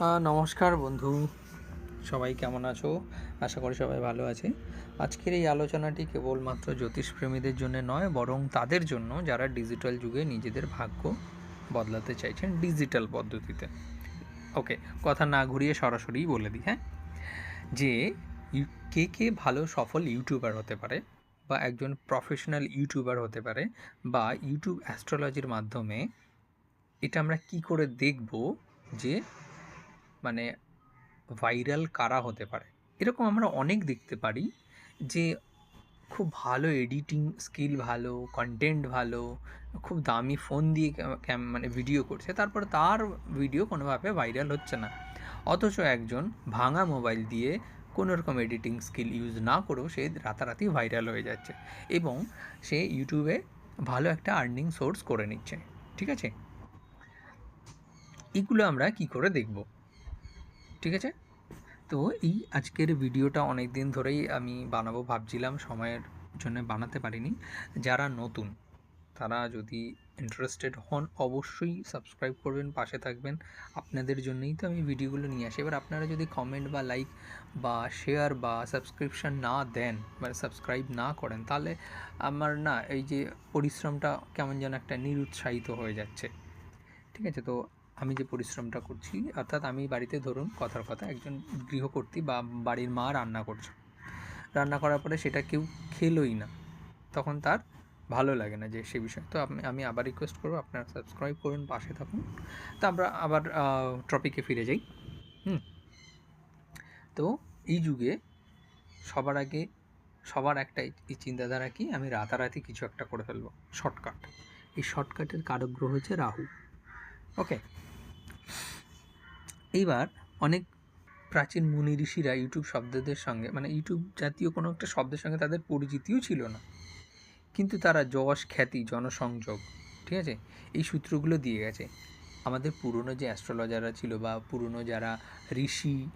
নমস্কার বন্ধু। সবাই কেমন আছো? আশা করি সবাই ভালো আছে। আজকের এই আলোচনাটি কেবলমাত্র জ্যোতিষপ্রেমীদের জন্য নয়, বরং তাদের জন্য যারা ডিজিটাল যুগে নিজেদের ভাগ্য বদলাতে চাইছেন ডিজিটাল পদ্ধতিতে। ওকে, কথা না ঘুরিয়ে সরাসরি বলে দিই হ্যাঁ? যে কে কে ভালো সফল ইউটিউবার হতে পারে বা একজন প্রফেশনাল ইউটিউবার হতে পারে বা ইউটিউব অ্যাস্ট্রোলজির মাধ্যমে, এটা আমরা কি করে দেখব যে মানে ভাইরাল কারা হতে পারে? এরকম আমরা অনেক দেখতে পারি যে খুব ভালো এডিটিং স্কিল ভালো কন্টেন্ট ভালো, খুব দামি ফোন দিয়ে ক্যাম- মানে ভিডিও করছে। তারপর তার ভিডিও কোনোভাবে ভাইরাল হচ্ছে না। অথচ একজন ভাঙা মোবাইল দিয়ে কোনো রকম এডিটিং স্কিল ইউজ না করেও সে রাতারাতি ভাইরাল হয়ে যাচ্ছে এবং সে ইউটিউবে ভালো একটা আর্নিং সোর্স করে নিচ্ছে। ঠিক আছে? এগুলো আমরা কি করে দেখব? ঠিক আছে? তো এই আজকের ভিডিওটা অনেক দিন ধরেই আমি বানাবো ভাবছিলাম, সময়ের জন্য বানাতে পারিনি। যারা নতুন, তারা যদি ইন্টারেস্টেড হন, অবশ্যই সাবস্ক্রাইব করবেন, পাশে থাকবেন। আপনাদের জন্যই তো আমি ভিডিওগুলো নিয়ে আসি। এবার আপনারা যদি কমেন্ট বা লাইক বা শেয়ার বা সাবস্ক্রিপশন না দেন মানে সাবস্ক্রাইব না করেন, তাহলে আমার না, এই যে পরিশ্রমটা কেমন যেন একটা নিরুৎসাহিত হয়ে যাচ্ছে। ঠিক আছে? তো আমি যে পরিশ্রমটা করছি, অর্থাৎ আমি বাড়িতে ধরুন কথার কথা, একজন গৃহকর্ত্রী বা বাড়ির মা রান্না করছে। রান্না করার পরে সেটা কেউ খেলোই না। তখন তার ভালো লাগে না যে সে বিষয়ে। তো আমি আমি আবার রিকোয়েস্ট করব, আপনারা সাবস্ক্রাইব করুন, পাশে থাকুন। তো আমরা আবার টপিকে ফিরে যাই। হুম। তো এই যুগে সবার আগে, সবার একটা এই চিন্তাধারা কি, আমি রাতারাতি কিছু একটা করে ফেলব। শর্টকাট এই শর্টকাটের কারক গ্রহ হচ্ছে রাহু। ওকে এইবার অনেক প্রাচীন মুনি ঋষিরা ইউটিউব শব্দদের সঙ্গে মানে ইউটিউব জাতীয় কোনো একটা শব্দের সঙ্গে তাদের পরিচিতিও ছিল না। কিন্তু তারা যশ, খ্যাতি, জনসংযোগ, ঠিক আছে? এই সূত্রগুলো দিয়ে গেছে। আমাদের পুরনো যে অ্যাস্ট্রোলজাররা ছিল বা পুরনো যারা ঋষি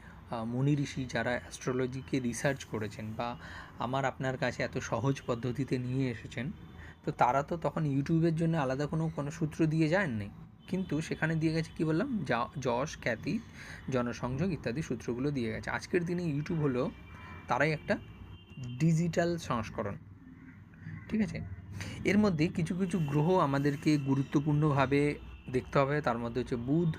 মুনি ঋষি যারা অ্যাস্ট্রোলজিকে রিসার্চ করেছেন বা আমার আপনার কাছে এত সহজ পদ্ধতিতে নিয়ে এসেছেন, তো তারা তো তখন ইউটিউবের জন্য আলাদা কোনো কোনো সূত্র দিয়ে যায়নি। কিন্তু সেখানে দিয়ে গেছে কি বললাম? যশ, খ্যাতি, জনসংযোগ ইত্যাদি সূত্রগুলো দিয়ে গেছে। আজকের দিনে ইউটিউব হলো তারাই একটা ডিজিটাল সংস্করণ। ঠিক আছে? এর মধ্যে কিছু কিছু গ্রহ আমাদেরকে গুরুত্বপূর্ণভাবে দেখতে হবে। তার মধ্যে হচ্ছে বুধ,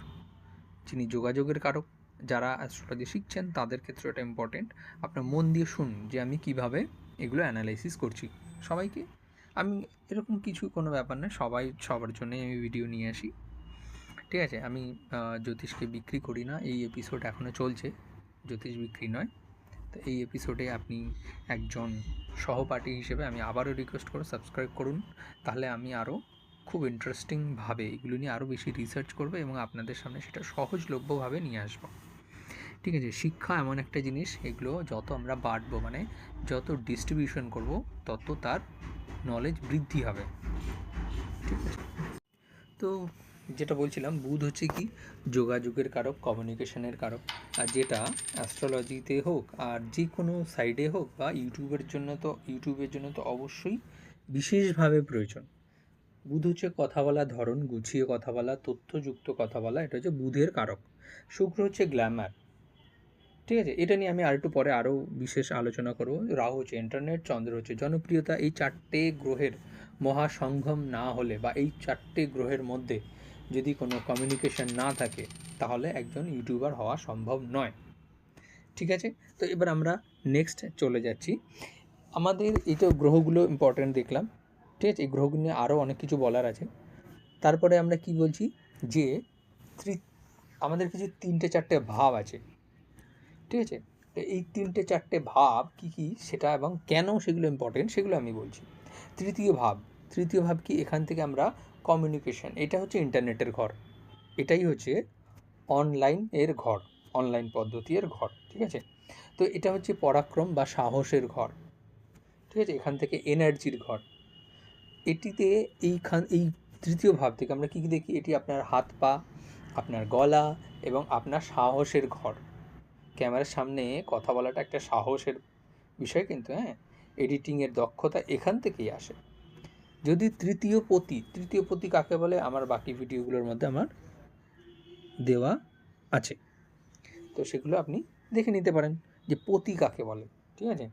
যিনি যোগাযোগের কারক। যারা অ্যাস্ট্রোলজি শিখছেন, তাদের ক্ষেত্রে এটা ইম্পর্টেন্ট আপনার মন দিয়ে শুনুন যে আমি কীভাবে এগুলো অ্যানালাইসিস করছি। সবাইকে, আমি এরকম কিছু কোনো ব্যাপার না সবাই, সবার জন্যই আমি ভিডিও নিয়ে আসি। ঠিক আছে? আমি জ্যোতিষকে বিক্রি করি না। এই এপিসোড এখনও চলছে। জ্যোতিষ বিক্রি নয়। তো এই এপিসোডে আপনি একজন সহপাঠী হিসেবে আমি আবারও রিকোয়েস্ট করে সাবস্ক্রাইব করুন। তাহলে আমি আরও খুব ইন্টারেস্টিংভাবে এগুলো নিয়ে আরও বেশি রিসার্চ করব এবং আপনাদের সামনে সেটা সহজলভ্যভাবে নিয়ে আসব। ঠিক আছে? শিক্ষা এমন একটা জিনিস, এগুলো যত আমরা বাড়বো মানে যত ডিস্ট্রিবিউশন করব, তত তার নলেজ বৃদ্ধি হবে। ঠিক আছে? তো যেটা বলছিলাম, বুধ হচ্ছে কি? যোগাযোগের কারক কমিউনিকেশনের কারক। আর যেটা অ্যাস্ট্রোলজিতে হোক আর যে কোনো সাইডে হোক বা ইউটিউবের জন্য তো, ইউটিউবের জন্য তো অবশ্যই বিশেষভাবে প্রয়োজন। বুধ হচ্ছে কথা বলা ধরন, গুছিয়ে কথা বলা, তথ্যযুক্ত কথা বলা, এটা হচ্ছে বুধের কারক। শুক্র হচ্ছে গ্ল্যামার ঠিক আছে? এটা নিয়ে আমি আরেকটু পরে আরও বিশেষ আলোচনা করব। রাহু হচ্ছে ইন্টারনেট চন্দ্র হচ্ছে জনপ্রিয়তা। এই চারটে গ্রহের মহাসংগম না হলে বা এই চারটে গ্রহের মধ্যে যদি কোনো কমিউনিকেশন না থাকে, তাহলে একজন ইউটিউবার হওয়া সম্ভব নয়। ঠিক আছে? তো এবার আমরা নেক্সট চলে যাচ্ছি। আমাদের এই তো গ্রহগুলো ইম্পর্ট্যান্ট দেখলাম। ঠিক আছে? এই গ্রহগুলো নিয়ে আরও অনেক কিছু বলার আছে। তারপরে আমরা কি বলছি? যে আমাদের কিছু তিনটে চারটে ভাব আছে। ঠিক আছে? তো এই তিনটে চারটে ভাব কি কি? সেটা এবং কেন সেগুলো ইম্পর্টেন্ট সেগুলো আমি বলছি। তৃতীয় ভাব। তৃতীয় ভাব কি? এখান থেকে আমরা কমিউনিকেশন এটা হচ্ছে ইন্টারনেটের ঘর। এটাই হচ্ছে অনলাইন এর ঘর অনলাইন পদ্ধতি এর ঘর, ঠিক আছে? তো এটা হচ্ছে পরাক্রম বা সাহসের ঘর, ঠিক আছে? এখান থেকে এনার্জির ঘর। এটিতে এইখান, এই তৃতীয় ভাব থেকে আমরা কী কী দেখি? এটি আপনার হাত পা, আপনার গলা এবং আপনার সাহসের ঘর। ক্যামেরার সামনে কথা বলাটা একটা সাহসের বিষয় কিন্তু হ্যাঁ? এডিটিংয়ের দক্ষতা এখান থেকেই আসে। যদি তৃতীয় পতি তৃতীয় পতি কাকে বলে? আমার বাকি ভিডিওগুলোর মধ্যে আমার দেওয়া আছে। তো সেগুলো আপনি দেখে নিতে পারেন যে পতি কাকে বলে, ঠিক আছে?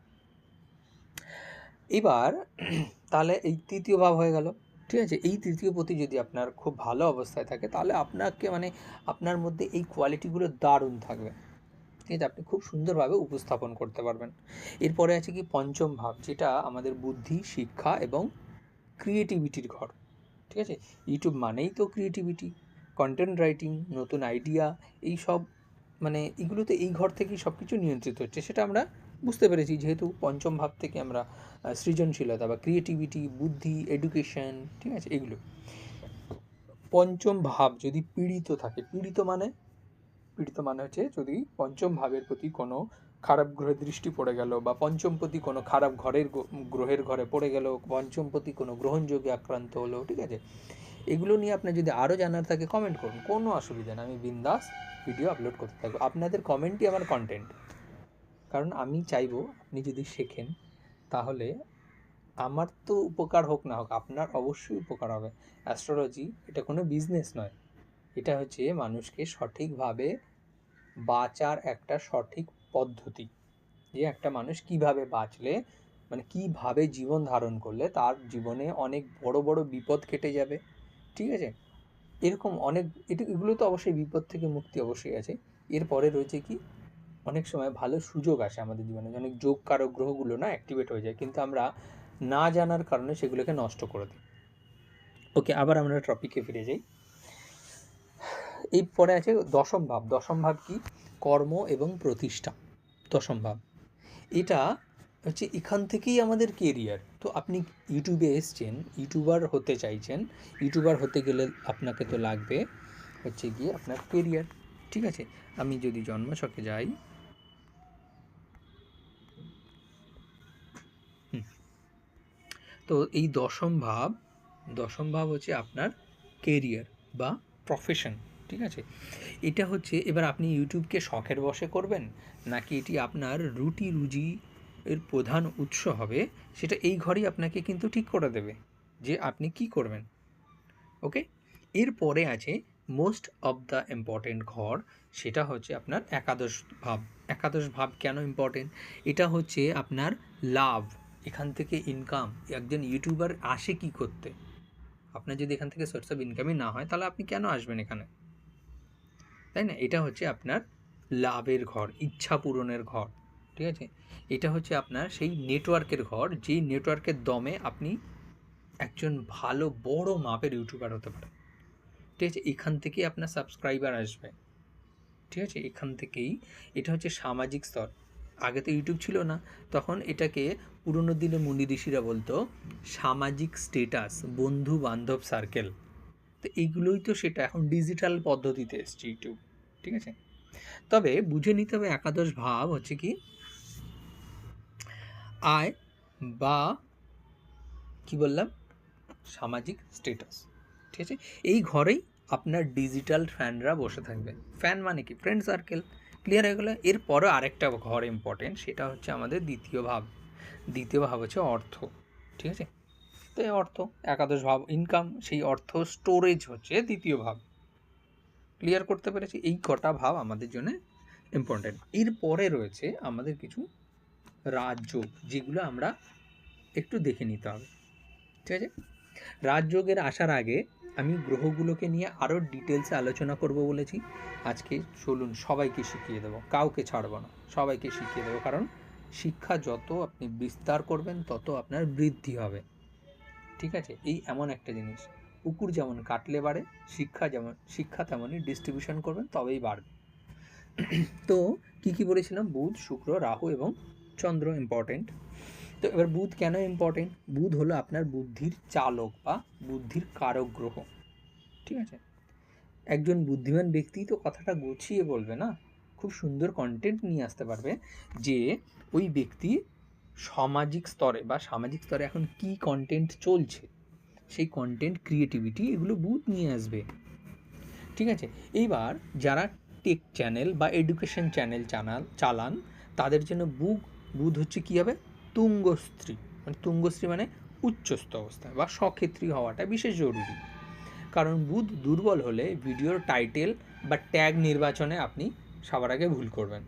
এবার তাহলে এই তৃতীয় ভাব হয়ে গেল, ঠিক আছে? এই তৃতীয় পতি যদি আপনার খুব ভালো অবস্থায় থাকে, তাহলে আপনাকে মানে আপনার মধ্যে এই কোয়ালিটিগুলো দারুণ থাকবে। ঠিক আছে? আপনি খুব সুন্দরভাবে উপস্থাপন করতে পারবেন। এরপরে আছে কি? পঞ্চম ভাব, যেটা আমাদের বুদ্ধি, শিক্ষা এবং ক্রিয়েটিভিটির ঘর, ঠিক আছে? ইউটিউব মানেই তো ক্রিয়েটিভিটি কন্টেন্ট রাইটিং নতুন আইডিয়া এই সব মানে এগুলোতে এই ঘর থেকেই সব কিছু নিয়ন্ত্রিত হচ্ছে, সেটা আমরা বুঝতে পেরেছি। যেহেতু পঞ্চম ভাব থেকে আমরা সৃজনশীলতা বা ক্রিয়েটিভিটি বুদ্ধি এডুকেশন ঠিক আছে? এগুলো। পঞ্চম ভাব যদি পীড়িত থাকে, পীড়িত মানে? পীড়িত মানে হচ্ছে যদি পঞ্চম ভাবের প্রতি কোনো খারাপ গ্রহে দৃষ্টি পড়ে গেল বা পঞ্চমপতি কোনো খারাপ ঘরের গ্রহের ঘরে পড়ে গেল, পঞ্চমপতি কোনো গ্রহণযোগে আক্রান্ত হলো, ঠিক আছে? এগুলো নিয়ে আপনার যদি আরও জানার থাকে কমেন্ট করুন। কোনো অসুবিধা নেই, আমি বিন্দাস ভিডিও আপলোড করতে থাকব। আপনাদের কমেন্টই আমার কন্টেন্ট কারণ আমি চাইব আপনি যদি শেখেন, তাহলে আমার তো উপকার হোক না হোক, আপনার অবশ্যই উপকার হবে। অ্যাস্ট্রোলজি এটা কোনো বিজনেস নয়। এটা হচ্ছে মানুষকে সঠিকভাবে বাঁচার একটা সঠিক পদ্ধতি। যে একটা মানুষ কীভাবে বাঁচলে মানে কীভাবে জীবন ধারণ করলে তার জীবনে অনেক বড় বড় বিপদ কেটে যাবে, ঠিক আছে? এরকম অনেক, এটা, এগুলো তো অবশ্যই বিপদ থেকে মুক্তি অবশ্যই আছে। এরপরে রয়েছে কি, অনেক সময় ভালো সুযোগ আসে আমাদের জীবনে অনেক যোগ কারক গ্রহগুলো না অ্যাক্টিভেট হয়ে যায়, কিন্তু আমরা না জানার কারণে সেগুলোকে নষ্ট করে দিই। ওকে, আবার আমরা টপিকে ফিরে যাই। এই পরে আছে দশম ভাব। দশম ভাব কি কর্ম এবং প্রতিষ্ঠা, দশম ভাব। এটা হচ্ছে এখান থেকেই আমাদের কেরিয়ার তো আপনি ইউটিউবে এসছেন ইউটিউবার হতে চাইছেন ইউটিউবার হতে গেলে আপনাকে তো লাগবে হচ্ছে গিয়ে আপনার কেরিয়ার ঠিক আছে? আমি যদি জন্মছকে যাই তো এই দশম ভাব দশম ভাব হচ্ছে আপনার কেরিয়ার বা প্রফেশন ঠিক আছে? এটা হচ্ছে, এবার আপনি ইউটিউবকে শখের বশে করবেন, নাকি এটি আপনার রুটি রুজি এর প্রধান উৎস হবে, সেটা এই ঘরেই আপনাকে কিন্তু ঠিক করে দেবে যে আপনি কি করবেন। ওকে এরপরে আছে মোস্ট অফ দ্য ইম্পর্টেন্ট ঘর, সেটা হচ্ছে আপনার একাদশ ভাব। একাদশ ভাব কেন ইম্পর্টেন্ট এটা হচ্ছে আপনার লাভ, এখান থেকে ইনকাম একজন ইউটিউবার আসে কি করতে? আপনার যদি এখান থেকে সোর্স অফ ইনকামই না হয়, তাহলে আপনি কেন আসবেন এখানে? তাই না? এটা হচ্ছে আপনার লাভের ঘর, ইচ্ছা পূরণের ঘর, ঠিক আছে? এটা হচ্ছে আপনার সেই নেটওয়ার্কের ঘর, যেই নেটওয়ার্কের দমে আপনি একজন ভালো, বড় মাপের ইউটিউবার হতে পারেন। ঠিক আছে? এখান থেকেই আপনার সাবস্ক্রাইবার আসবে। ঠিক আছে? এখান থেকেই এটা হচ্ছে সামাজিক স্তর। আগে তো ইউটিউব ছিল না। তখন এটাকে পুরোনো দিনে মুনি ঋষিরা বলতো, সামাজিক স্টেটাস বন্ধু বান্ধব সার্কেল তো এইগুলোই তো সেটা এখন ডিজিটাল পদ্ধতিতে এসছে ইউটিউব ঠিক আছে? তবে বুঝে নিতে হবে একাদশ ভাব হচ্ছে কি, আয় বা কি বললাম? সামাজিক স্টেটাস ঠিক আছে? এই ঘরেই আপনার ডিজিটাল ফ্যানরা বসে থাকবে। ফ্যান মানে কি? ফ্রেন্ড সার্কেল ক্লিয়ার হয়ে গেলো? এরপরও আরেকটা ঘর ইম্পর্টেন্ট সেটা হচ্ছে আমাদের দ্বিতীয় ভাব। দ্বিতীয় ভাব হচ্ছে অর্থ, ঠিক আছে? এই অর্থ। একাদশ ভাব ইনকাম সেই অর্থ স্টোরেজ হচ্ছে দ্বিতীয় ভাব। ক্লিয়ার করতে পেরেছি? এই কটা ভাব আমাদের জন্য ইম্পর্টেন্ট এরপরে রয়েছে আমাদের কিছু রাজযোগ যেগুলো আমরা একটু দেখে নিতে হবে। ঠিক আছে? রাজযোগের আসার আগে আমি গ্রহগুলোকে নিয়ে আরও ডিটেলসে আলোচনা করব বলেছি। আজকে চলুন সবাইকে শিখিয়ে দেবো। কাউকে ছাড়ব না, সবাইকে শিখিয়ে দেবো। কারণ শিক্ষা যত আপনি বিস্তার করবেন, তত আপনার বৃদ্ধি হবে। ঠিক আছে? এই এমন একটা জিনিস। পুকুর যেমন কাটলে বাড়ে, শিক্ষা যেমন, শিক্ষা তেমনই ডিস্ট্রিবিউশন করবেন, তবেই বাড়বে। তো কি কি বলেছিলাম? বুধ, শুক্র, রাহু এবং চন্দ্র ইম্পর্টেন্ট তো এবার বুধ কেন ইম্পর্টেন্ট বুধ হলো আপনার বুদ্ধির চালক বা বুদ্ধির কারক গ্রহ। ঠিক আছে? একজন বুদ্ধিমান ব্যক্তি তো কথাটা গুছিয়ে বলবে না? খুব সুন্দর কন্টেন্ট নিয়ে আসতে পারবে যে ওই ব্যক্তি সামাজিক স্তরে বা সামাজিক স্তরে এখন কি কন্টেন্ট চলছে, সেই কন্টেন্ট ক্রিয়েটিভিটি এগুলো বুথ নিয়ে আসবে। ঠিক আছে? এইবার যারা টেক চ্যানেল বা এডুকেশন চ্যানেল চানাল, চালান, তাদের জন্য বুক বুধ হচ্ছে কী হবে? তুঙ্গস্ত্রী মানে তুঙ্গস্ত্রী মানে উচ্চস্থ অবস্থায় বা সক্ষেত্রী হওয়াটা বিশেষ জরুরি। কারণ বুধ দুর্বল হলে ভিডিওর টাইটেল বা ট্যাগ নির্বাচনে আপনি সবার আগে ভুল করবেন।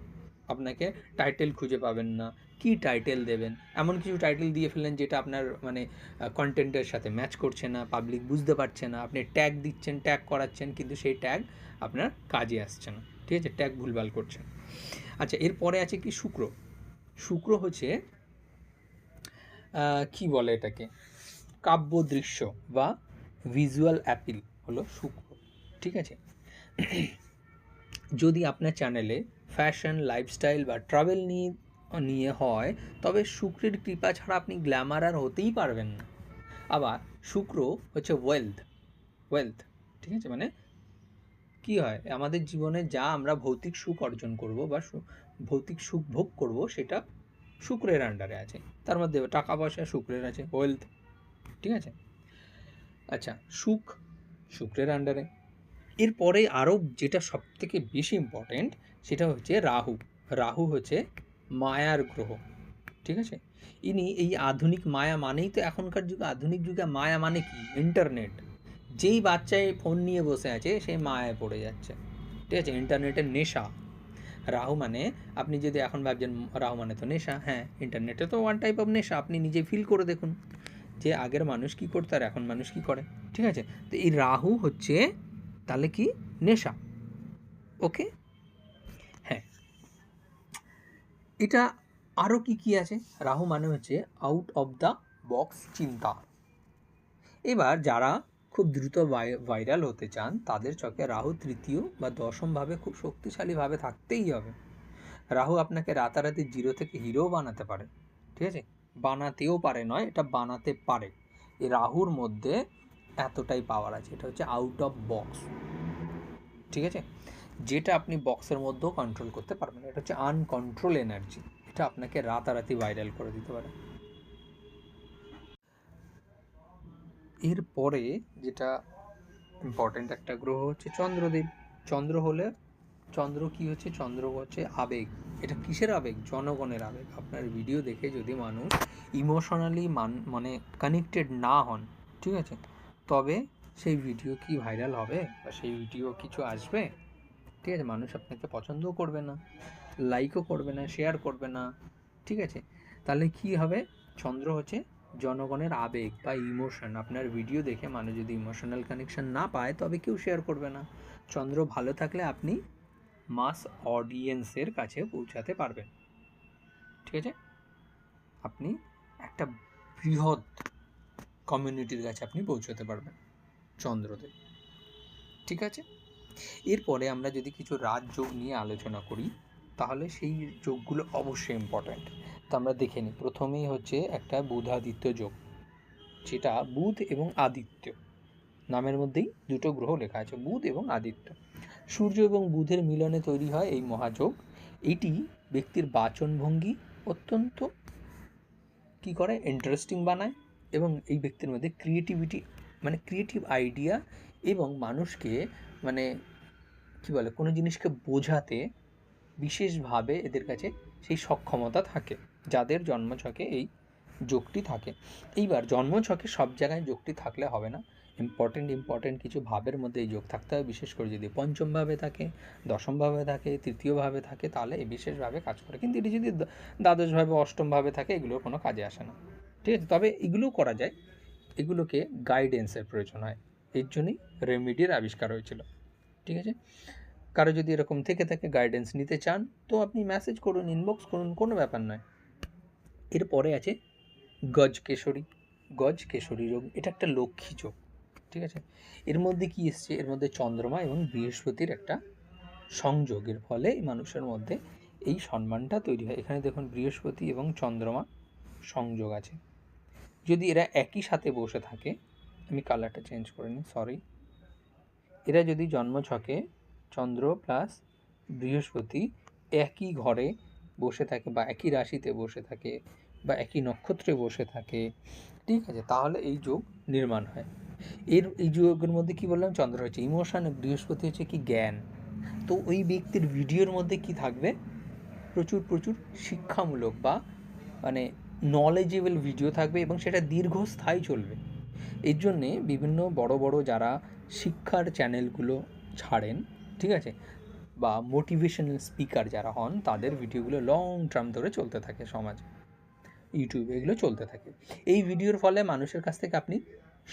আপনাকে টাইটেল খুঁজে পাবেন না কি টাইটেল দেবেন? এমন কিছু টাইটেল দিয়ে ফেললেন যেটা আপনার মানে কন্টেন্টের সাথে ম্যাচ করছে না পাবলিক বুঝতে পারছে না। আপনি ট্যাগ দিচ্ছেন ট্যাগ করাচ্ছেন, কিন্তু সেই ট্যাগ আপনার কাজে আসছে না। ঠিক আছে? ট্যাগ ভুলভাল করছেন। আচ্ছা এরপরে আছে কি? শুক্র। শুক্র হচ্ছে কি বলে এটাকে? কাব্য দৃশ্য বা ভিজুয়াল অ্যাপিল হলো শুক্র। ঠিক আছে? যদি আপনার চ্যানেলে ফ্যাশন লাইফস্টাইল বা ট্রাভেল নিয়ে নিয়ে হয়, তবে শুক্রের কৃপা ছাড়া আপনি গ্ল্যামার আর হতেই পারবেন না। আবার শুক্র হচ্ছে ওয়েলথ ওয়েলথ ঠিক আছে? মানে কি হয়? আমাদের জীবনে যা আমরা ভৌতিক সুখ অর্জন করব বা ভৌতিক সুখ ভোগ করব, সেটা শুক্রের আন্ডারে আছে। তার মধ্যে টাকা পয়সা শুক্রের আছে ওয়েলথ ঠিক আছে? আচ্ছা সুখ শুক্রের আন্ডারে এরপরে আরও যেটা সব থেকে বেশি ইম্পর্টেন্ট সেটা হচ্ছে রাহু। রাহু হচ্ছে মায়ার গ্রহ, ঠিক আছে? ইনি এই আধুনিক মায়া মানেই তো এখনকার যুগে, আধুনিক যুগে মায়া মানে কি? ইন্টারনেট। যেই বাচ্চায় ফোন নিয়ে বসে আছে সেই মায়ায় পড়ে যাচ্ছে, ঠিক আছে? ইন্টারনেটের নেশা। রাহু মানে আপনি যদি এখন ভাবছেন, রাহু মানে তো নেশা হ্যাঁ ইন্টারনেটে তো ওয়ান টাইপ অফ নেশা, আপনি নিজে ফিল করে দেখুন যে আগের মানুষ কি করতো আর এখন মানুষ কি করে, ঠিক আছে? তো এই রাহু হচ্ছে, তাহলে কি? নেশা ওকে হ্যাঁ এটা আরও কি কি আছে? রাহু মানে হচ্ছে আউট অফ দ্য বক্স চিন্তা। এবার যারা খুব দ্রুত ভাইরাল হতে চান, তাদের চোখে রাহু তৃতীয় বা দশমভাবে খুব শক্তিশালীভাবে থাকতেই হবে। রাহু আপনাকে রাতারাতি জিরো থেকে হিরো বানাতে পারে, ঠিক আছে? বানাতেও পারে নয়, এটা বানাতে পারে। এই রাহুর মধ্যে এতটাই পাওয়ার আছে, এটা হচ্ছে আউট অফ বক্স ঠিক আছে? যেটা আপনি বক্সের মধ্যেও কন্ট্রোল করতে পারবেন। এটা হচ্ছে আনকন্ট্রোল এনার্জি এটা আপনাকে রাতারাতি ভাইরাল করে দিতে পারে। এরপরে যেটা ইম্পর্ট্যান্ট একটা গ্রহ হচ্ছে চন্দ্রদেব। চন্দ্র হলে চন্দ্র কি হচ্ছে? চন্দ্র হচ্ছে আবেগ। এটা কিসের আবেগ? জনগণের আবেগ। আপনার ভিডিও দেখে যদি মানুষ ইমোশনালি মান মানে কানেক্টেড না হন, ঠিক আছে? তবে সেই ভিডিও কি ভাইরাল হবে? বা সেই ভিডিও কিছু আসবে? ঠিক আছে, মানুষ আপনাকে পছন্দও করবে না লাইকও করবে না শেয়ার করবে না, ঠিক আছে? তাহলে কি হবে? চন্দ্র হচ্ছে জনগণের আবেগ বা ইমোশন আপনার ভিডিও দেখে মানুষ যদি ইমোশনাল কানেকশন না পায়, তবে কেউ শেয়ার করবে না। চন্দ্র ভালো থাকলে আপনি মাস অডিয়েন্সের কাছে পৌঁছাতে পারবেন। ঠিক আছে? আপনি একটা বৃহৎ কমিউনিটির কাছে আপনি পৌঁছতে পারবেন চন্দ্রদেব ঠিক আছে? এরপরে আমরা যদি কিছু রাজযোগ নিয়ে আলোচনা করি, তাহলে সেই যোগগুলো অবশ্যই ইম্পর্ট্যান্ট তো আমরা দেখে নিই। প্রথমেই হচ্ছে একটা বুধাদিত্য যোগ, যেটা বুধ এবং আদিত্য। নামের মধ্যেই দুটো গ্রহ লেখা আছে, বুধ এবং আদিত্য। সূর্য এবং বুধের মিলনে তৈরি হয় এই মহাযোগ। এটি ব্যক্তির বাচনভঙ্গি অত্যন্ত কি করে? ইন্টারেস্টিং বানায় এবং এই ব্যক্তির মধ্যে ক্রিয়েটিভিটি মানে ক্রিয়েটিভ আইডিয়া এবং মানুষকে মানে কী বলে, কোনো জিনিসকে বোঝাতে বিশেষভাবে এদের কাছে সেই সক্ষমতা থাকে, যাদের জন্মছকে এই যোগটি থাকে। এইবার জন্মছকে সব জায়গায় যোগটি থাকলে হবে না। ইম্পর্টেন্ট ইম্পর্টেন্ট কিছু ভাবের মধ্যে এই যোগ থাকতে হবে। বিশেষ করে যদি পঞ্চমভাবে থাকে, দশমভাবে থাকে, তৃতীয়ভাবে থাকে, তাহলে এই বিশেষভাবে কাজ করে। কিন্তু এটি যদি দ্বাদশভাবে, অষ্টমভাবে থাকে, এগুলোর কোনো কাজে আসে না। ঠিক আছে? তবে এগুলোও করা যায়। এগুলোকে গাইডেন্সের প্রয়োজন হয়। এর জন্যই রেমিডির আবিষ্কার হয়েছিল। ঠিক আছে? কারও যদি এরকম থেকে থাকে গাইডেন্স নিতে চান, তো আপনি মেসেজ করুন ইনবক্স করুন, কোনো ব্যাপার নয়। এরপরে আছে গজ কেশরী। গজ কেশরী যোগ এটা একটা লক্ষ্মী যোগ ঠিক আছে? এর মধ্যে কি এসছে? এর মধ্যে চন্দ্রমা এবং বৃহস্পতির একটা সংযোগের ফলে মানুষের মধ্যে এই সম্মানটা তৈরি হয়। এখানে দেখুন বৃহস্পতি এবং চন্দ্রমা সংযোগ আছে। যদি এরা একই সাথে বসে থাকে আমি কালারটা চেঞ্জ করে নিই সরি এরা যদি জন্ম ছকে চন্দ্র প্লাস বৃহস্পতি একই ঘরে বসে থাকে বা একই রাশিতে বসে থাকে বা একই নক্ষত্রে বসে থাকে, ঠিক আছে, তাহলে এই যোগ নির্মাণ হয়। এর, এই যোগের মধ্যে কি বললাম? চন্দ্র হচ্ছে ইমোশন বৃহস্পতি হচ্ছে কি জ্ঞান। তো ওই ব্যক্তির ভিডিওর মধ্যে কি থাকবে? প্রচুর প্রচুর শিক্ষামূলক বা মানে নলেজেবল ভিডিও থাকবে এবং সেটা দীর্ঘস্থায়ী চলবে। এর জন্যে বিভিন্ন বড় বড় যারা শিক্ষার চ্যানেলগুলো ছাড়েন, ঠিক আছে? বা মোটিভেশনাল স্পিকার যারা হন, তাদের ভিডিওগুলো লং টার্ম ধরে চলতে থাকে সমাজে। ইউটিউবে এগুলো চলতে থাকে। এই ভিডিওর ফলে মানুষের কাছ থেকে আপনি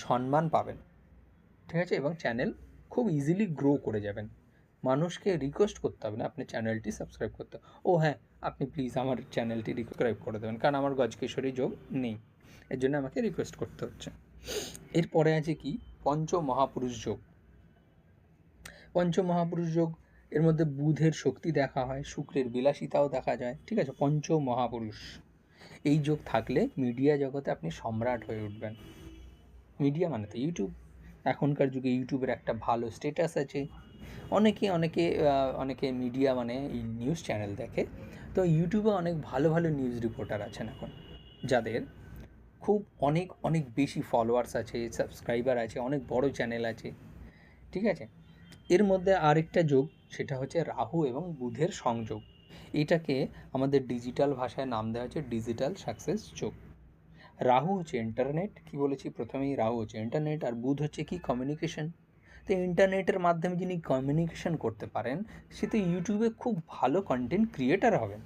সম্মান পাবেন, ঠিক আছে? এবং চ্যানেল খুব ইজিলি গ্রো করে যাবেন। মানুষকে রিকোয়েস্ট করতে হবে না, আপনি চ্যানেলটি সাবস্ক্রাইব করতে। ও হ্যাঁ আপনি প্লিজ আমার চ্যানেলটি রিসাবস্ক্রাইব করে দেবেন, কারণ আমার গজকেশরী যোগ নেই। এর জন্য আমাকে রিকোয়েস্ট করতে হচ্ছে। এরপরে আছে কি? পঞ্চ মহাপুরুষ যোগ। পঞ্চ মহাপুরুষ যোগ, এর মধ্যে বুধের শক্তি দেখা হয়, শুক্রের বিলাসিতাও দেখা যায়, ঠিক আছে? পঞ্চ মহাপুরুষ এই যোগ থাকলে মিডিয়া জগতে আপনি সম্রাট হয়ে উঠবেন। মিডিয়া মানে তো ইউটিউব। এখনকার যুগে ইউটিউবের একটা ভালো স্টেটাস আছে। অনেকে অনেকে অনেকে মিডিয়া মানে এই নিউজ চ্যানেল দেখে। তো ইউটিউবে অনেক ভালো ভালো নিউজ রিপোর্টার আছেন এখন, যাদের খুব অনেক অনেক বেশি ফলোয়ার্স আছে সাবস্ক্রাইবার আছে, অনেক বড় চ্যানেল আছে, ঠিক আছে? এর মধ্যে আরেকটা যোগ, সেটা হচ্ছে রাহু এবং বুধের সংযোগ। এটাকে আমাদের ডিজিটাল ভাষায় নাম দেওয়া হচ্ছে ডিজিটাল সাকসেস যোগ। রাহু হচ্ছে ইন্টারনেট কি বলেছি প্রথমেই? রাহু হচ্ছে ইন্টারনেট আর বুধ হচ্ছে কি? কমিউনিকেশন তো ইন্টারনেটের মাধ্যমে যিনি কমিউনিকেশন করতে পারেন, সে তো ইউটিউবে খুব ভালো কন্টেন্ট ক্রিয়েটার হবেন।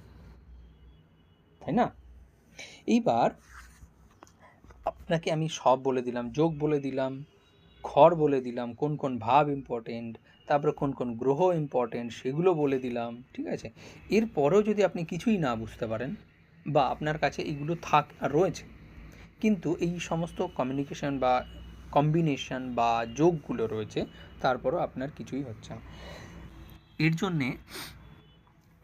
তাই না? এইবার আপনাকে আমি সব বলে দিলাম, যোগ বলে দিলাম ঘর বলে দিলাম, কোন কোন ভাব ইম্পর্টেন্ট তারপরে কোন কোন গ্রহ ইম্পর্টেন্ট সেগুলো বলে দিলাম, ঠিক আছে? এরপরেও যদি আপনি কিছুই না বুঝতে পারেন বা আপনার কাছে এগুলো থাক রয়েছে, কিন্তু এই সমস্ত কমিউনিকেশন বা কম্বিনেশন বা যোগগুলো রয়েছে, তারপরও আপনার কিছুই হচ্ছে না। এর জন্যে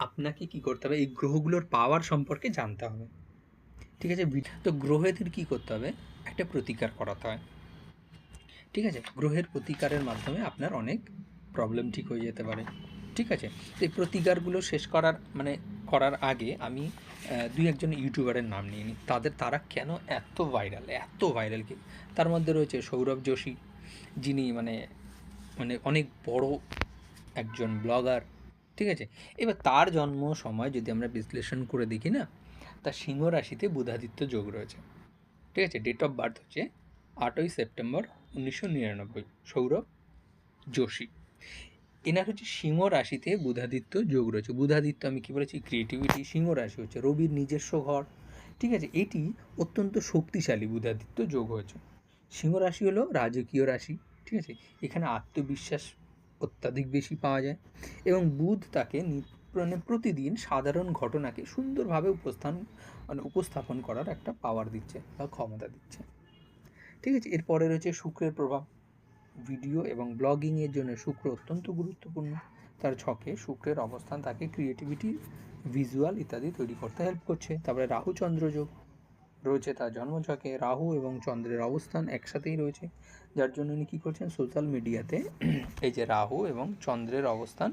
আপনাকে কি করতে হবে? এই গ্রহগুলোর পাওয়ার সম্পর্কে জানতে হবে। ঠিক আছে? তো গ্রহেদের কি করতে হবে? একটা প্রতিকার করাতে হয়। ঠিক আছে? গ্রহের প্রতিকারের মাধ্যমে আপনার অনেক প্রবলেম ঠিক হয়ে যেতে পারে। ঠিক আছে? তো এই প্রতিকারগুলো শেষ করার মানে করার আগে আমি দুই একজন ইউটিউবারের নাম নিয়ে নিই। তাদের, তারা কেন এত ভাইরাল এত ভাইরাল কি? তার মধ্যে রয়েছে সৌরভ যোশী। যিনি মানে মানে অনেক বড় একজন ব্লগার ঠিক আছে? এবার তার জন্ম সময় যদি আমরা বিশ্লেষণ করে দেখি না তার সিংহ রাশিতে বুধাদিত্য যোগ রয়েছে। ঠিক আছে ডেট অফ বার্থ হচ্ছে আটই সেপ্টেম্বর উনিশশো নিরানব্বই। সৌরভ যোশী। এনার হচ্ছে সিংহ রাশিতে বুধাদিত্য যোগ রয়েছে। বুধাদিত্য আমি কী বলেছি? ক্রিয়েটিভিটি সিংহ রাশি হচ্ছে রবির নিজস্ব ঘর। ঠিক আছে, এটি অত্যন্ত শক্তিশালী বুধাদিত্য যোগ হয়েছে। সিংহ রাশি হলো রাজকীয় রাশি। ঠিক আছে, এখানে আত্মবিশ্বাস অত্যাধিক বেশি পাওয়া যায় এবং বুধ তাকে মানে প্রতিদিন সাধারণ ঘটনাকে সুন্দরভাবে উপস্থান মানে উপস্থাপন করার একটা পাওয়ার দিচ্ছে বা ক্ষমতা দিচ্ছে। ঠিক আছে? এরপরে রয়েছে শুক্রের প্রভাব। ভিডিও এবং ব্লগিংয়ের জন্য শুক্র অত্যন্ত গুরুত্বপূর্ণ। তার ছকে শুক্রের অবস্থান, তাকে ক্রিয়েটিভিটি ভিজুয়াল ইত্যাদি তৈরি করতে হেল্প করছে। তারপরে রাহু চন্দ্র যোগ রয়েছে তার জন্মছকে রাহু এবং চন্দ্রের অবস্থান একসাথেই রয়েছে। যার জন্য উনি কী করছেন? সোশ্যাল মিডিয়াতে এই যে রাহু এবং চন্দ্রের অবস্থান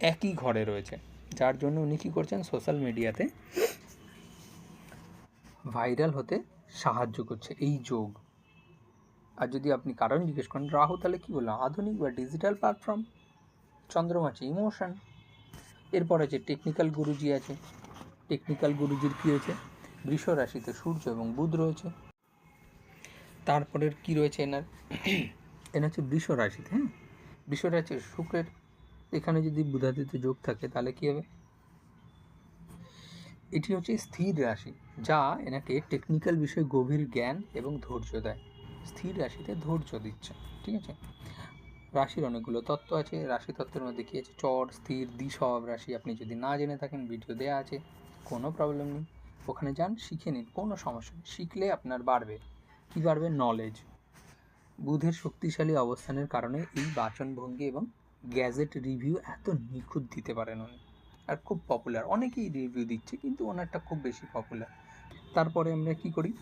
একই ঘরে রয়েছে। যার জন্য উনি কী করছেন সোশ্যাল মিডিয়াতে ভাইরাল হতে সাহায্য করছে এই যোগ। আর যদি আপনি কারণ জিজ্ঞেস করেন, রাহু তাহলে কী বললাম আধুনিক বা ডিজিটাল প্ল্যাটফর্ম চন্দ্রমা আছে ইমোশন এরপর আছে টেকনিক্যাল গুরুজি আছে টেকনিক্যাল গুরুজির কী হয়েছে বৃষ রাশিতে সূর্য এবং বুধ রয়েছে। তারপরের কি রয়েছে এনার? এনার হচ্ছে বৃষ রাশিতে হ্যাঁ? বৃষ রাশি শুক্রের এখানে যদি বুধাদিত্য যোগ থাকে, তাহলে কী হবে? এটি হচ্ছে স্থির রাশি, যা এনাকে টেকনিক্যাল বিষয়ে গভীর জ্ঞান এবং ধৈর্য দেয়। স্থির রাশিতে ধৈর্য দিচ্ছে, ঠিক আছে? রাশির অনেকগুলো তত্ত্ব আছে, রাশি তত্ত্বের মধ্যে কী আছে? চর, স্থির, দ্বিস্বভাব রাশি, আপনি যদি না জেনে থাকেন ভিডিও দেওয়া আছে, কোনো প্রবলেম নেই। ওখানে যান, শিখে নিন, কোনো সমস্যা নেই। শিখলে আপনার বাড়বে। কী বাড়বে? নলেজ বুধের শক্তিশালী অবস্থানের কারণে এই বাচনভঙ্গি এবং গ্যাজেট রিভিউ এত নিখুঁত দিতে পারেন উনি। আর খুব পপুলার অনেকেই রিভিউ দিচ্ছে, কিন্তু ওনারটা খুব বেশি পপুলার তারপরে আমরা কি করি?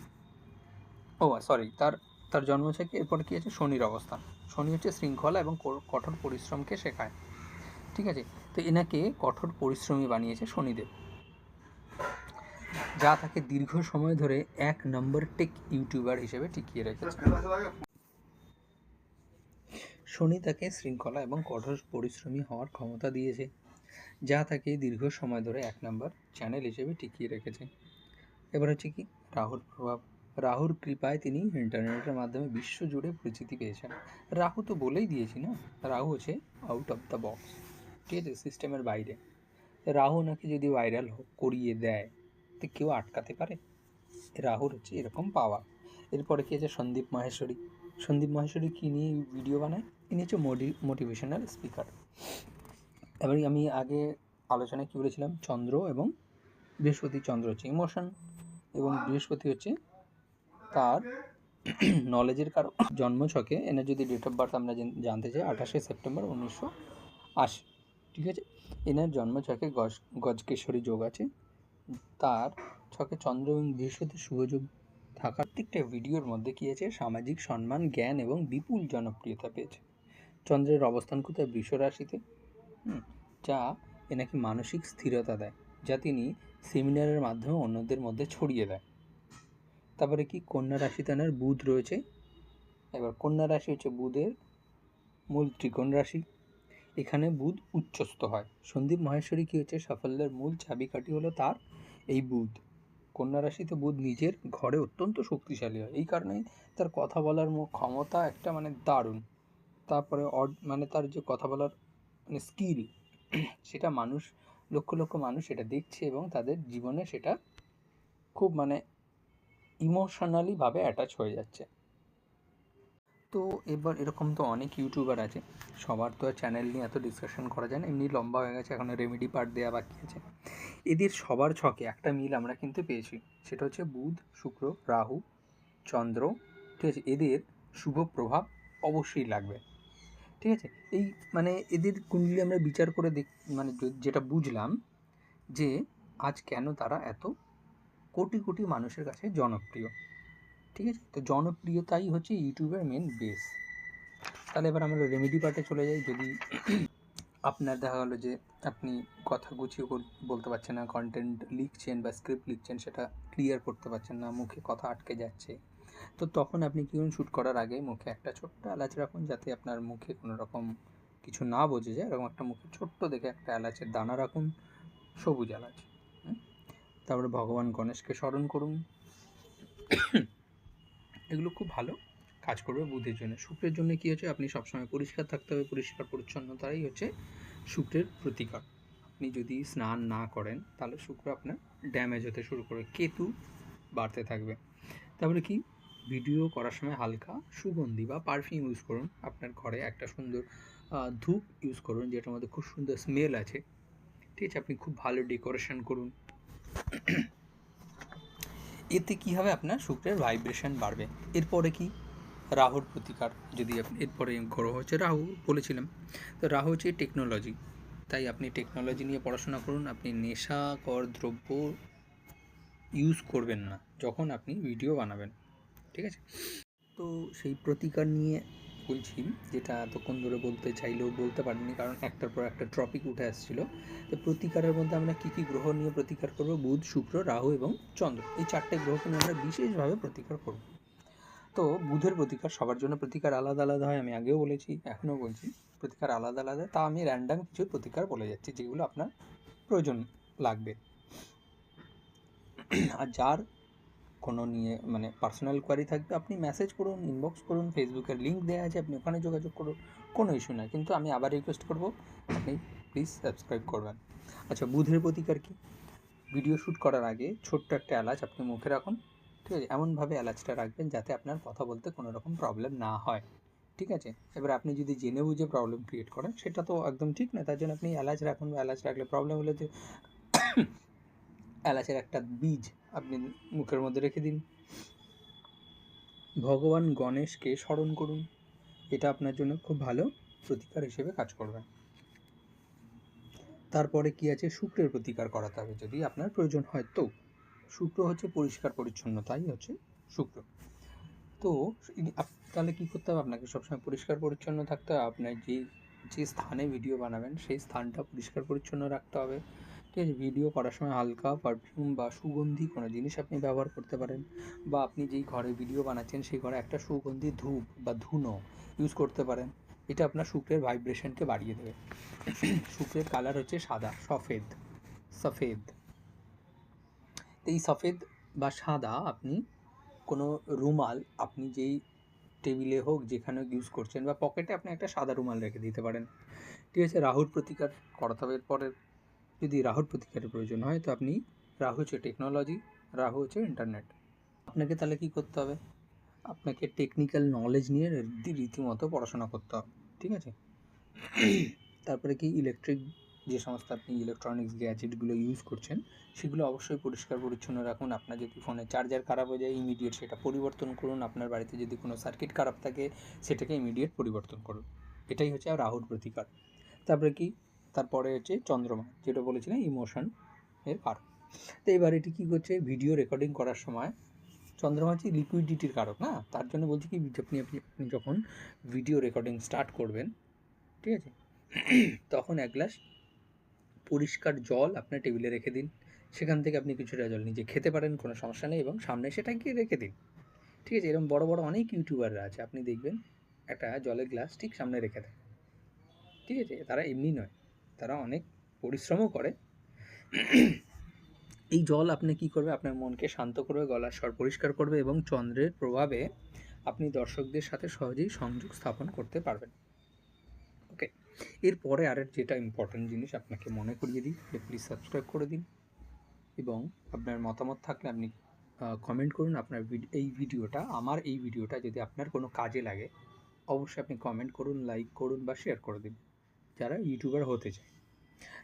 ও সরি তার তার জন্ম থেকে এরপরে কী আছে? শনির অবস্থান। শনি হচ্ছে শৃঙ্খলা এবং কঠোর পরিশ্রমকে শেখায়। ঠিক আছে? তো এনাকে কঠোর পরিশ্রমী বানিয়েছে শনিদেব। যা তাকে দীর্ঘ সময় ধরে এক নম্বর টেক ইউটিউবার হিসেবে টিকিয়ে রেখেছে। শনি তাকে শৃঙ্খলা এবং কঠোর পরিশ্রমী হওয়ার ক্ষমতা দিয়েছে, যা তাকে দীর্ঘ সময় ধরে এক নম্বর চ্যানেল হিসেবে টিকিয়ে রেখেছে। এবার হচ্ছে কি, রাহুর প্রভাব। রাহুর কৃপায় তিনি ইন্টারনেটের মাধ্যমে বিশ্বজুড়ে পরিচিতি পেয়েছেন। রাহু তো বলেই দিয়েছি না, রাহু হচ্ছে আউট অফ দ্য বক্স ঠিক আছে সিস্টেমের বাইরে। রাহু নাকি যদি ভাইরাল করিয়ে দেয়, তো কেউ আটকাতে পারে? রাহুর হচ্ছে এরকম পাওয়া এরপরে কি আছে সন্দীপ মাহেশ্বরী? সন্দীপ মাহেশ্বরী কী নিয়ে ভিডিও বানায়? ইনি হচ্ছে মোডি, মোটিভেশনাল স্পিকার। এবার আমি আগে আলোচনায় কী বলেছিলাম? চন্দ্র এবং বৃহস্পতি, চন্দ্র হচ্ছে ইমোশন এবং বৃহস্পতি হচ্ছে তার নলেজের কারণ। জন্মছকে এনার যদি ডেট অফ বার্থ আমরা জানতে চাই, আঠাশে সেপ্টেম্বর উনিশশো আশি, ঠিক আছে? এনার জন্মছকে গজ গজকেশ্বরী যোগ আছে। তার ছকে চন্দ্র এবং বৃহস্পতি শুভযোগ থাকার প্রত্যেকটা ভিডিওর মধ্যে কী আছে? সামাজিক সম্মান, জ্ঞান এবং বিপুল জনপ্রিয়তা পেয়েছে। চন্দ্রের অবস্থান কোথায়? বৃষ রাশিতে। যা এনাকে মানসিক স্থিরতা দেয়, যা তিনি সেমিনারের মাধ্যমে অন্যদের মধ্যে ছড়িয়ে দেয়। তারপরে কি? কন্যা রাশিতে এনার বুধ রয়েছে। এবার কন্যা রাশি হচ্ছে বুধের মূল ত্রিকোণ রাশি। এখানে বুধ উচ্চস্থ হয়। সন্দীপ মহেশ্বরী কী হচ্ছে? সাফল্যের মূল চাবিকাঠি হলো তার এই বুধ। কন্যা রাশিতে বুধ নিজের ঘরে অত্যন্ত শক্তিশালী হয়। এই কারণে তার কথা বলার ক্ষমতা একটা মানে দারুণ। তারপরে অড- মানে তার যে কথা বলার মানে স্কিল সেটা মানুষ, লক্ষ লক্ষ মানুষ সেটা দেখছে এবং তাদের জীবনে সেটা খুব মানে ইমোশনালিভাবে অ্যাটাচ হয়ে যাচ্ছে। তো এবার এরকম তো অনেক ইউটিউবার আছে, সবার তো আর চ্যানেল নিয়ে এত ডিসকাশন করা যায় না, এমনি লম্বা হয়ে গেছে, এখন রেমেডি পার্ট দেওয়া বাকি আছে। এদের সবার ছকে একটা মিল আমরা কিন্তু পেয়েছি, সেটা হচ্ছে বুধ, শুক্র, রাহু, চন্দ্র, ঠিক আছে, এদের শুভ প্রভাব অবশ্যই লাগবে, ঠিক আছে? এই মানে এদের কুণ্ডলি আমরা বিচার করে দেখ মানে যেটা বুঝলাম যে আজ কেন তারা এত কোটি কোটি মানুষের কাছে জনপ্রিয়? ঠিক আছে? তো জনপ্রিয়তাই হচ্ছে ইউটিউবের মেন বেস তাহলে এবার আমরা রেমেডি পার্টে চলে যাই। যদি আপনার দেখা গেলো যে আপনি কথা গুছিয়ে বলতে পারছেন না কন্টেন্ট লিখছেন বা স্ক্রিপ্ট লিখছেন, সেটা ক্লিয়ার করতে পারছেন না, মুখে কথা আটকে যাচ্ছে, তো তখন আপনি কি শ্যুট করার আগে মুখে একটা ছোট্ট এলাচ রাখুন, যাতে আপনার মুখে কোনো রকম কিছু না বোঝে যায়। এরকম একটা মুখে ছোট্ট দেখে একটা এলাচের দানা রাখুন, সবুজ এলাচ? তারপরে ভগবান গণেশকে স্মরণ করুন। এগুলো খুব ভালো। কাজ করবে বুধের জন্য। শুক্রের জন্য কী হচ্ছে? আপনি সবসময় পরিষ্কার থাকতে হবে, পরিষ্কার, পরিচ্ছন্নতাই হচ্ছে শুক্রের প্রতিকার। আপনি যদি স্নান না করেন, তাহলে শুক্র আপনার ড্যামেজ হতে শুরু করবে। কেতু বাড়তে থাকবে। তারপরে কি? ভিডিও করার সময় হালকা সুগন্ধি বা পারফিউম ইউজ করুন। আপনার ঘরে একটা সুন্দর ধূপ ইউজ করুন, যেটার মধ্যে খুব সুন্দর স্মেল আছে। ঠিক আছে, আপনি খুব ভালো ডেকোরেশন করুন। এতে কী হবে আপনার শুক্রের ভাইব্রেশন বাড়বে। এরপরে কি? রাহুর প্রতিকার। যদি আপনি এরপরে গ্রহ হচ্ছে রাহু, বলেছিলাম। তো রাহু হচ্ছে টেকনোলজি তাই আপনি টেকনোলজি নিয়ে পড়াশোনা করুন। আপনি নেশাকর দ্রব্য ইউজ করবেন না। যখন আপনি ভিডিও বানাবেন। ঠিক আছে? তো সেই প্রতিকার নিয়ে বলছি যেটা এতক্ষণ ধরে বলতে চাইলেও বলতে পারিনি, কারণ একটার পর একটা টপিক উঠে আসছিল। তো প্রতিকারের মধ্যে আমরা কী কী গ্রহ নিয়ে প্রতিকার করব? বুধ, শুক্র, রাহু এবং চন্দ্র। এই চারটে গ্রহকে নিয়ে আমরা বিশেষভাবে প্রতিকার করব। তো বুধের প্রতিকার সবার জন্য প্রতিকার আলাদা আলাদা হয়, আমি আগেও বলেছি, এখনও বলছি, প্রতিকার আলাদা আলাদা। তা আমি র্যান্ডাম কিছু প্রতিকার বলে যাচ্ছি, যেগুলো আপনার প্রয়োজন লাগবে। আর যার কোনো নিয়ে মানে পার্সোনাল কোয়ারি থাকবে, আপনি মেসেজ করুন ইনবক্স করুন ফেসবুকের লিঙ্ক দেওয়া আছে, আপনি ওখানে যোগাযোগ করুন, কোনো ইস্যু নয় কিন্তু আমি আবার রিকোয়েস্ট করব, আপনি প্লিজ সাবস্ক্রাইব করবেন। আচ্ছা বুধের প্রতিকার কি? ভিডিও শ্যুট করার আগে ছোট্ট একটা এলাচ আপনি মুখে রাখুন, ঠিক আছে? এমনভাবে এলাচটা রাখবেন যাতে আপনার কথা বলতে কোনো রকম প্রবলেম না হয়, ঠিক আছে? এবার আপনি যদি জেনে বুঝে প্রবলেম ক্রিয়েট করেন, সেটা তো একদম ঠিক না তার জন্য আপনি এলাচ রাখুন। বা এলাচ রাখলে প্রবলেম হলে যে এলাচের একটা বীজ আপনি মুখের মধ্যে রেখে দিন। ভগবান গণেশকে স্মরণ করুন। এটা আপনার জন্য খুব ভালো প্রতিকার হিসেবে কাজ করবে। তারপরে কি আছে? শুক্রের প্রতিকার করাতে হবে যদি আপনার প্রয়োজন হয় তো। শুক্র হচ্ছে পরিষ্কার পরিচ্ছন্নতাই হচ্ছে শুক্র। তো তাহলে কী করতে হবে? আপনাকে সবসময় পরিষ্কার পরিচ্ছন্ন থাকতে হবে। আপনার যে যে স্থানে ভিডিও বানাবেন সেই স্থানটা পরিষ্কার পরিচ্ছন্ন রাখতে হবে। ঠিক আছে ভিডিও করার সময় হালকা পারফিউম বা সুগন্ধি কোনো জিনিস আপনি ব্যবহার করতে পারেন বা আপনি যেই ঘরে ভিডিও বানাচ্ছেন সেই ঘরে একটা সুগন্ধি ধূপ বা ধুনো ইউজ করতে পারেন। এটা আপনার শুক্রের ভাইব্রেশনকে বাড়িয়ে দেবে। শুক্রের কালার হচ্ছে সাদা, সফেদ সফেদ। এই সফেদ বা সাদা আপনি কোনো রুমাল আপনি যেই টেবিলে হোক যেখানে ইউজ করছেন বা পকেটে আপনি একটা সাদা রুমাল রেখে দিতে পারেন। ঠিক আছে, রাহুর প্রতিকার করাতে হবে। এরপরে যদি রাহুর প্রতিকারের প্রয়োজন হয়, তো আপনি রাহু হচ্ছে টেকনোলজি রাহু হচ্ছে ইন্টারনেট আপনাকে তাহলে কী করতে হবে? আপনাকে টেকনিক্যাল নলেজ নিয়ে রীতিমতো পড়াশোনা করতে হবে, ঠিক আছে? তারপরে কি ইলেকট্রিক যে সমস্ত আপনি ইলেকট্রনিক্স গ্যাজেটগুলো ইউজ করছেন, সেগুলো অবশ্যই পরিষ্কার পরিচ্ছন্ন রাখুন। আপনার যদি ফোনে চার্জার খারাপ হয়ে যায় ইমিডিয়েট সেটা পরিবর্তন করুন। আপনার বাড়িতে যদি কোনো সার্কিট খারাপ থাকে, সেটাকে ইমিডিয়েট পরিবর্তন করুন। এটাই হচ্ছে রাহুর প্রতিকার। তারপরে কি তারপরে হচ্ছে চন্দ্রমা, যেটা বলেছিলেন ইমোশন এর কারণ তো এবার এটি কী করছে? ভিডিও রেকর্ডিং করার সময় চন্দ্রমা হচ্ছে লিকুইডিটির কারক না? তার জন্য বলছি কি, আপনি আপনি যখন ভিডিও রেকর্ডিং স্টার্ট করবেন, ঠিক আছে? তখন এক গ্লাস পরিষ্কার জল আপনার টেবিলে রেখে দিন। সেখান থেকে আপনি কিছুটা জল নিজে খেতে পারেন, কোনো সমস্যা নেই এবং সামনে সেটাকে রেখে দিন। ঠিক আছে? এরকম বড় বড় অনেক ইউটিউবাররা আছে। আপনি দেখবেন একটা জলের গ্লাস ঠিক সামনে রেখে দেয়। ঠিক আছে? তারা এমনি নয়। তারা অনেক পরিশ্রমও করে। এই জল আপনি কি করবে? আপনার মনকে শান্ত করবে, গলার স্বর পরিষ্কার করবে এবং চন্দ্রের প্রভাবে আপনি দর্শকদের সাথে সহজেই সংযোগ স্থাপন করতে পারবেন। ওকে এরপরে আরেক যেটা ইম্পর্ট্যান্ট জিনিস আপনাকে মনে করিয়ে দিই প্লিজ সাবস্ক্রাইব করে দিন এবং আপনার মতামত থাকলে আপনি কমেন্ট করুন আপনার এই ভিডিওটা, আমার এই ভিডিওটা যদি আপনার কোনো কাজে লাগে, অবশ্যই আপনি কমেন্ট করুন লাইক করুন বা শেয়ার করে দিন। যারা ইউটিউবার হতে চায়।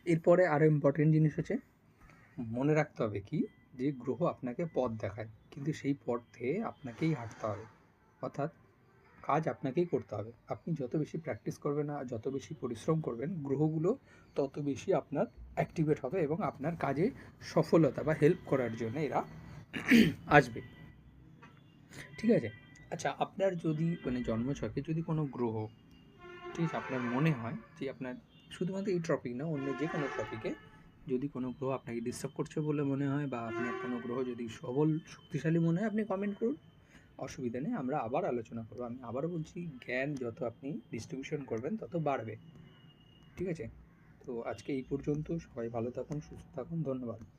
এরপরে আরও ইম্পর্টেন্ট জিনিস হচ্ছে, মনে রাখতে হবে কি? যে গ্রহ আপনাকে পথ দেখায়, কিন্তু সেই পথে আপনাকেই হাঁটতে হবে। অর্থাৎ কাজ আপনাকেই করতে হবে। আপনি যত বেশি প্র্যাকটিস করবেন আর যত বেশি পরিশ্রম করবেন, গ্রহগুলো তত বেশি আপনার অ্যাক্টিভেট হবে এবং আপনার কাজে সফলতা বা হেল্প করার জন্য এরা আসবে। ঠিক আছে? আচ্ছা আপনার যদি মানে জন্মছকে যদি কোনো গ্রহ ঠিক আপনার মনে হয় যে আপনার শুধুমাত্র এই টপিক না, অন্য যে কোনো টপিকে যদি কোনো গ্রহ আপনাকে ডিস্টার্ব করছে বলে মনে হয় বা আপনার কোনো গ্রহ যদি সবল, শক্তিশালী মনে হয়, আপনি কমেন্ট করুন। অসুবিধা নেই, আমরা আবার আলোচনা করব। আমি আবারও বলছি, জ্ঞান যত আপনি ডিস্ট্রিবিউশন করবেন, তত বাড়বে। ঠিক আছে? তো আজকে এই পর্যন্ত, সবাই ভালো থাকুন, সুস্থ থাকুন, ধন্যবাদ।